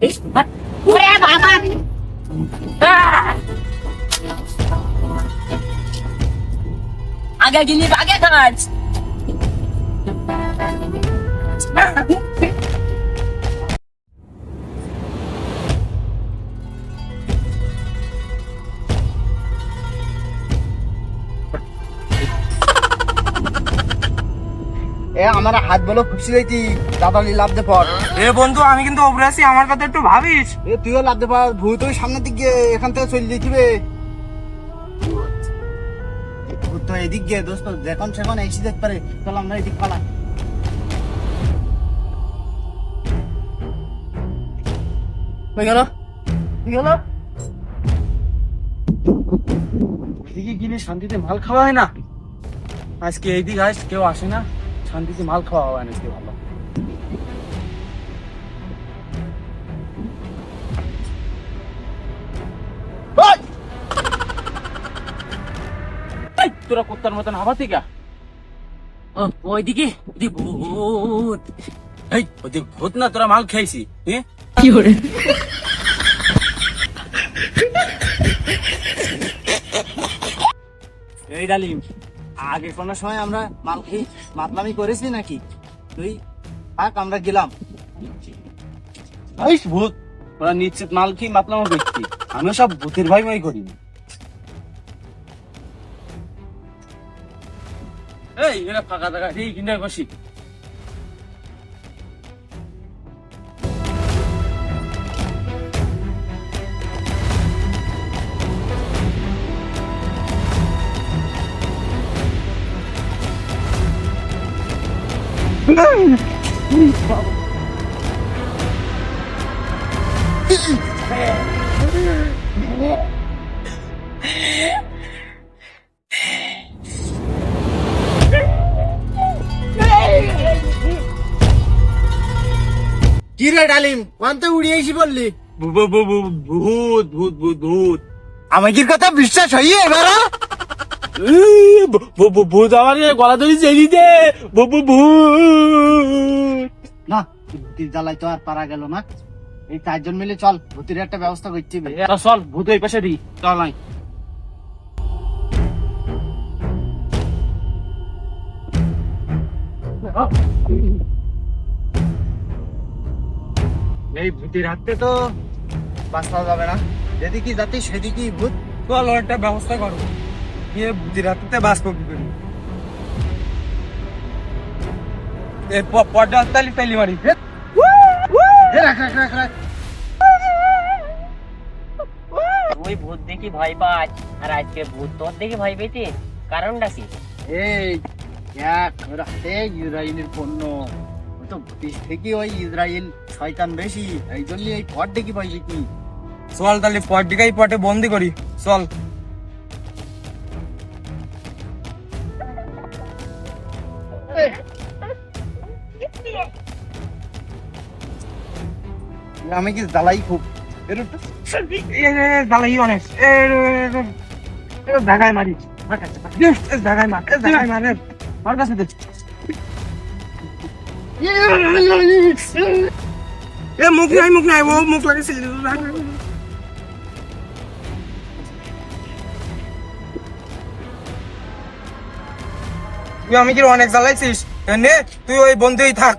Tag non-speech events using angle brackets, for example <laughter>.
ওরে বাবা আহ! আগে গিলি আগে কাজ এ আমার হাত বলো খুশি হয়েছি দাদালি লাভ দে পর এ বন্ধু, আমি কিন্তু আছি, আমার কথা একটু ভাবিস? এ, তুইও ভূত ওই সামনের এখান থেকে চলে যেতিবে ভূত তো এদিক গিয়ে, দোস্ত যখন এসে দেখতে পারে আমরা এদিক পালা হয়ে গেল? হয়ে গেল? গেলে শান্তিতে মাল খাওয়া হয় না। আজকে এইদিকে আস কেউ আসে না, শান্তিতে মাল খাওয়া হয় না, আজকে ভালো। তোরা কুত্তার মতন হাবা থেকে ওইদিকে ভূত। এই ভূত না তোরা মাল খাইছি হ্যাঁ কি করে এই ডালিম আগে কোনো সময় আমরা মাল খেয়ে মাতলামি করেছি নাকি? তুই থাক আমরা গেলাম। ভূত ওরা নিশ্চিত মাল খেয়ে মাতলামো ব্যক্তি আমিও সব ভূতের ভয় ভয় করি। এই এরা ফাঁকা থাকা এই কিনে বসি। <laughs> কি রে ডালিম বললি? ভূ- ভূ- ভূ- ভূ- ভূত ভূত ভূত ভূত। আমাকে কথা বিশ্বাস হইয়ে এবার ভূত আমার গলা ধরে চেয়ে দিতে ভূত। না জ্বালাই তো আর পারা গেল না। এই চারজন মিলে চল ভূতির একটা ব্যবস্থা করছি। তা চল ভূত এই পাশে দি। চল আয় এই ভূতির হাতে তো বাঁচা যাবে না। যেদিকে যাতি সেদিকেই ভূত। ব্যবস্থা করো। গিয়ে ভূতির হাতে বাস কপি করি? পর্দা তালি তালি মারি। রাখ রাখ রাখ রাখ। ওই ভূত দেখি ভয় পায়। আর আজকে ভূত তোর দেখে ভয় পেয়েছে? কারণটা কি? এই এক ওর হাতে ইসরায়েলের পণ্য। তো থেকে ওই ইসরায়েল শয়তান বেশি এই জন্য এই পট দেখি কি চল তাহলে পটটিকাই পটে বন্দি করি। চল। আমি কি জ্বালাই খুব? দালাই অনেক ঢাকায় মারি। ঢাকায় মার ঢাকায় মারে মার কাছে এ, মুখ নাই মুখ নাই, ও মুখ লাগেছিল। তুই আমি কি অনেক জ্বালাইছিস? নে, তুই ওই বন্ধুই থাক।